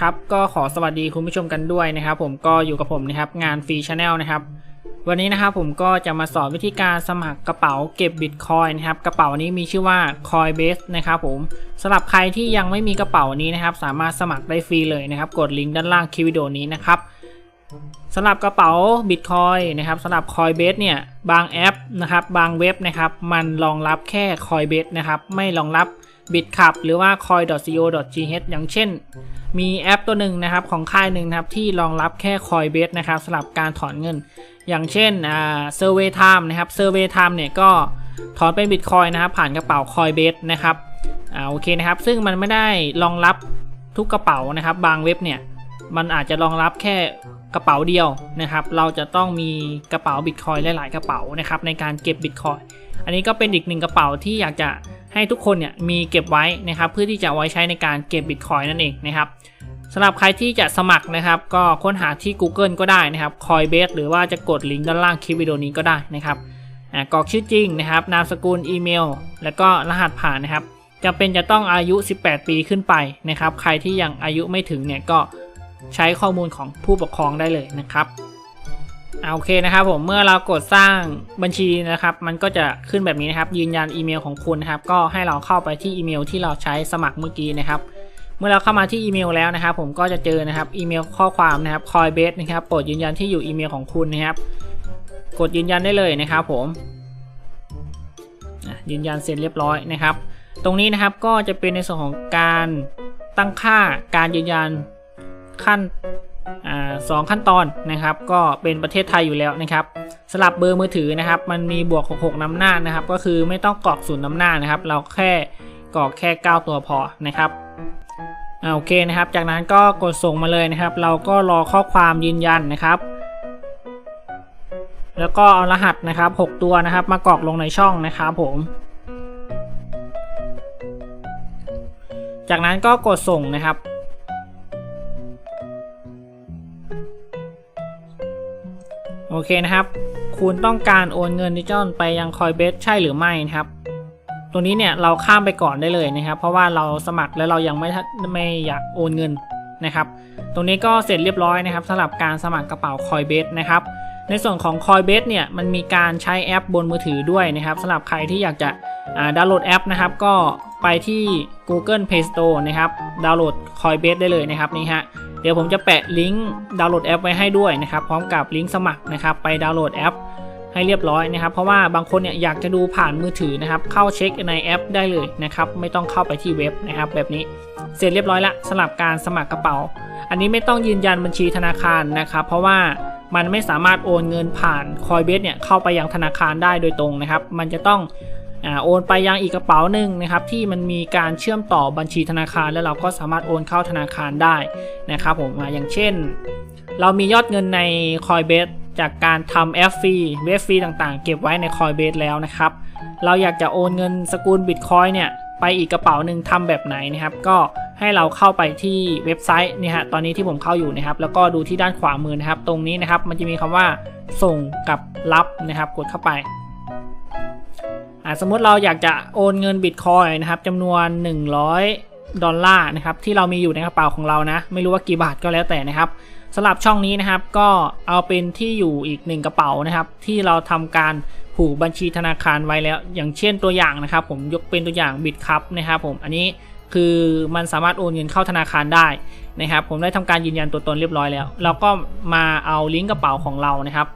ครับก็ขอสวัสดีคุณผู้ชมกันด้วยนะครับ ผมก็อยู่กับผมนะครับงานฟรีชาแนลนะครับวันนี้นะครับผมก็จะมาสอนวิธีการสมัครกระเป๋าเก็บบิตคอยนะครับกระเป๋านี้มีชื่อว่า Coinbase นะครับผมสำหรับใครที่ยังไม่มีกระเป๋านี้นะครับ สามารถสมัครได้ฟรีเลยนะครับ กดลิงก์ด้านล่างคลิปวิดีโอนี้นะครับสำหรับกระเป๋า Bitcoin นะครับสำหรับ Coinbase เนี่ยบางแอปนะครับบางเว็บนะครับ มันรองรับแค่ Coinbase นะครับไม่รองรับ Bitcup หรือว่า coin.co.th อย่างเช่น มีแอปตัวหนึ่งนะครับของค่ายหนึ่งนะครับที่รองรับแค่ Coinbase นะครับสำหรับการถอนเงิน อย่างเช่นอ่า Survey Time นะครับ Survey Time เนี่ยก็ถอนเป็น Bitcoin นะครับผ่านกระเป๋า Coinbase นะครับอ่าโอเคนะครับ ซึ่งมันไม่ได้รองรับทุกกระเป๋านะครับ บางเว็บเนี่ยมันอาจจะรองรับแค่กระเป๋าเดียวนะครับ เราจะต้องมีกระเป๋า Bitcoin หลาย ๆ กระเป๋านะครับในการเก็บ Bitcoin อันนี้ก็เป็นอีกหนึ่งกระเป๋าที่อยากจะ ให้ทุกคนเนี่ยมีเก็บไว้นะครับเพื่อที่จะไว้ใช้ในการเก็บ Bitcoin นั่นเองนะครับสำหรับใครที่จะสมัครนะครับ ก็ค้นหาที่ Google ก็ได้นะครับ Coinbase หรือว่าจะกดลิงก์ด้านล่างคลิปวิดีโอนี้ก็ได้นะครับกรอกชื่อจริงนะครับนามสกุลอีเมล แล้วก็รหัสผ่านนะครับจำเป็นจะต้องอายุ 18 ปีขึ้นไปนะครับ ใครที่ยังอายุไม่ถึงเนี่ยก็ใช้ข้อมูลของผู้ปกครองได้เลยนะครับ โอเคนะครับผมเมื่อเรากดสร้างบัญชีนะครับ มันก็จะขึ้นแบบนี้นะครับ ยืนยันอีเมลของคุณนะครับ ก็ให้เราเข้าไปที่อีเมลที่เราใช้สมัครเมื่อกี้นะครับ เมื่อเราเข้ามาที่อีเมลแล้วนะครับ ผมก็จะเจอนะครับอีเมลข้อความนะครับ Coinbase นะครับโปรดยืนยันที่อยู่อีเมลของคุณนะครับ กดยืนยันได้เลยนะครับ ผมยืนยันเสร็จเรียบร้อยนะครับ ตรงนี้นะครับก็จะเป็นในส่วนของการตั้งค่าการยืนยันขั้น สองขั้นตอนนะครับ ก็เป็นประเทศไทยอยู่แล้วนะครับสลับเบอร์มือถือนะครับ มันมีบวก 66นำหน้านะครับ ก็คือไม่ต้องกรอกศูนย์นำหน้านะครับ เราแค่กรอกแค่ 9 ตัวพอนะครับอ่าโอเคนะครับ จากนั้นก็กดส่งมาเลยนะครับ เราก็รอข้อความยืนยันนะครับ แล้วก็เอารหัสนะครับ 6 ตัวนะครับ มากรอกลงในช่องนะครับผม จากนั้นก็กดส่งนะครับ โอเคนะครับ คุณต้องการโอนเงินดิจิทัลไปยัง Coinbase ใช่หรือไม่นะครับตรงนี้เนี่ยเราข้ามไปก่อนได้เลยนะครับ เพราะว่าเราสมัครแล้วเรายังไม่ไม่อยากโอนเงินนะครับ ตรงนี้ก็เสร็จเรียบร้อยนะครับสำหรับการสมัครกระเป๋า Coinbase นะครับ ในส่วนของ Coinbase เนี่ยมันมีการใช้แอปบนมือถือด้วยนะครับสำหรับใครที่อยากจะดาวน์โหลดแอปนะครับ ก็ไปที่ Google Play Store นะครับ ดาวน์โหลด Coinbase ได้เลยนะครับนี่ฮะ เดี๋ยวผมจะแปะลิงก์ดาวน์โหลดแอปไว้ให้ด้วยนะครับพร้อมกับลิงก์สมัครนะครับไปดาวน์โหลดแอปให้เรียบร้อยนะครับ เพราะว่าบางคนเนี่ยอยากจะดูผ่านมือถือนะครับ เข้าเช็คในแอปได้เลยนะครับ ไม่ต้องเข้าไปที่เว็บนะครับ แบบนี้เสร็จเรียบร้อยละสำหรับการสมัครกระเป๋า อันนี้ไม่ต้องยืนยันบัญชีธนาคารนะครับ เพราะว่ามันไม่สามารถโอนเงินผ่าน Coinbase เนี่ยเข้าไปยังธนาคารได้โดยตรงนะครับ มันจะต้อง โอนไปยังอีกกระเป๋าหนึ่งนะครับที่มันมีการเชื่อมต่อบัญชีธนาคาร แล้วเราก็สามารถโอนเข้าธนาคารได้นะครับผมอย่างเช่น เรามียอดเงินใน Coinbase จากการทำแอปฟรีเว็บฟรีต่างๆ เก็บไว้ใน Coinbase แล้วนะครับ เราอยากจะโอนเงินสกุล Bitcoin เนี่ยไปอีกกระเป๋าหนึ่งทำแบบไหนนะครับ ก็ให้เราเข้าไปที่เว็บไซต์นี่ฮะตอนนี้ที่ผมเข้าอยู่นะครับ แล้วก็ดูที่ด้านขวามือนะครับ ตรงนี้นะครับมันจะมีคำว่าส่งกับรับนะครับ กดเข้าไป อ่าสมมติเราอยากจะโอนเงินบิตคอยนะครับจำนวน 100 ดอลลาร์นะครับที่เรามีอยู่ในกระเป๋าของเรานะ ไม่รู้ว่ากี่บาทก็แล้วแต่นะครับสำหรับช่องนี้นะครับก็เอาเป็นที่อยู่อีกหนึ่งกระเป๋านะครับ ที่เราทำการผูกบัญชีธนาคารไว้แล้ว อย่างเช่นตัวอย่างนะครับ ผมยกเป็นตัวอย่างบิตคัพนะครับ ผมอันนี้คือมันสามารถโอนเงินเข้าธนาคารได้นะครับ ผมได้ทำการยืนยันตัวตนเรียบร้อยแล้ว เราก็มาเอาลิงก์กระเป๋าของเรานะครับ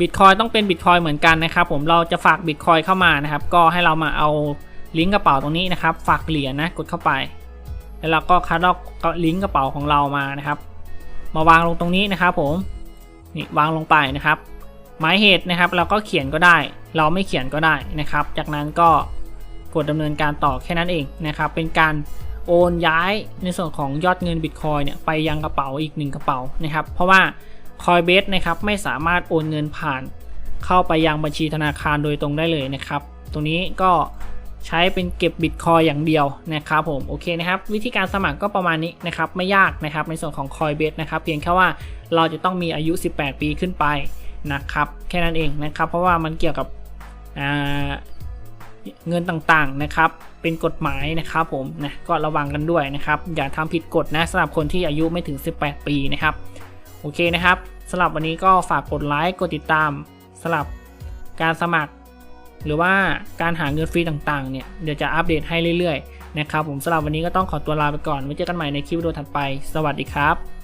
บิตคอยต้องเป็นบิตคอยเหมือนกันนะครับผมเราจะฝากบิตคอยเข้ามานะครับ ก็ให้เรามาเอาลิงก์กระเป๋าตรงนี้นะครับ ฝากเหรียญนะกดเข้าไป แล้วเราก็คัดลอกลิงก์กระเป๋าของเรามานะครับ มาวางลงตรงนี้นะครับ ผมนี่วางลงไปนะครับ หมายเหตุนะครับ เราก็เขียนก็ได้ เราไม่เขียนก็ได้นะครับ จากนั้นก็กดดำเนินการต่อแค่นั้นเองนะครับ เป็นการโอนย้ายในส่วนของยอดเงินบิตคอยเนี่ยไปยังกระเป๋าอีกหนึ่งกระเป๋านะครับ เพราะว่า Coinbase นะครับไม่สามารถโอนเงินผ่านเข้าไปยังบัญชีธนาคารโดยตรงได้เลยนะครับ ตรงนี้ก็ใช้เป็นเก็บบิตคอยอย่างเดียวนะครับผมโอเคนะครับ วิธีการสมัครก็ประมาณนี้นะครับ ไม่ยากนะครับในส่วนของ Coinbase นะครับ เพียงแค่ว่าเราจะต้องมีอายุ 18 ปีขึ้นไปนะครับ แค่นั้นเองนะครับ เพราะว่ามันเกี่ยวกับเงินต่างๆนะครับ เป็นกฎหมายนะครับผมนะก็ระวังกันด้วยนะครับ อย่าทำผิดกฎนะสำหรับคนที่อายุไม่ถึง 18 ปีนะครับ โอเคนะครับ สำหรับวันนี้ก็ฝากกดไลค์กดติดตามสำหรับการสมัคร หรือว่าการหาเงินฟรีต่างๆเนี่ยเดี๋ยวจะอัปเดตให้เรื่อยๆนะครับผมสำหรับวันนี้ก็ต้องขอตัวลาไปก่อนไว้เจอกันใหม่ในคลิปวิดีโอถัดไป สวัสดีครับ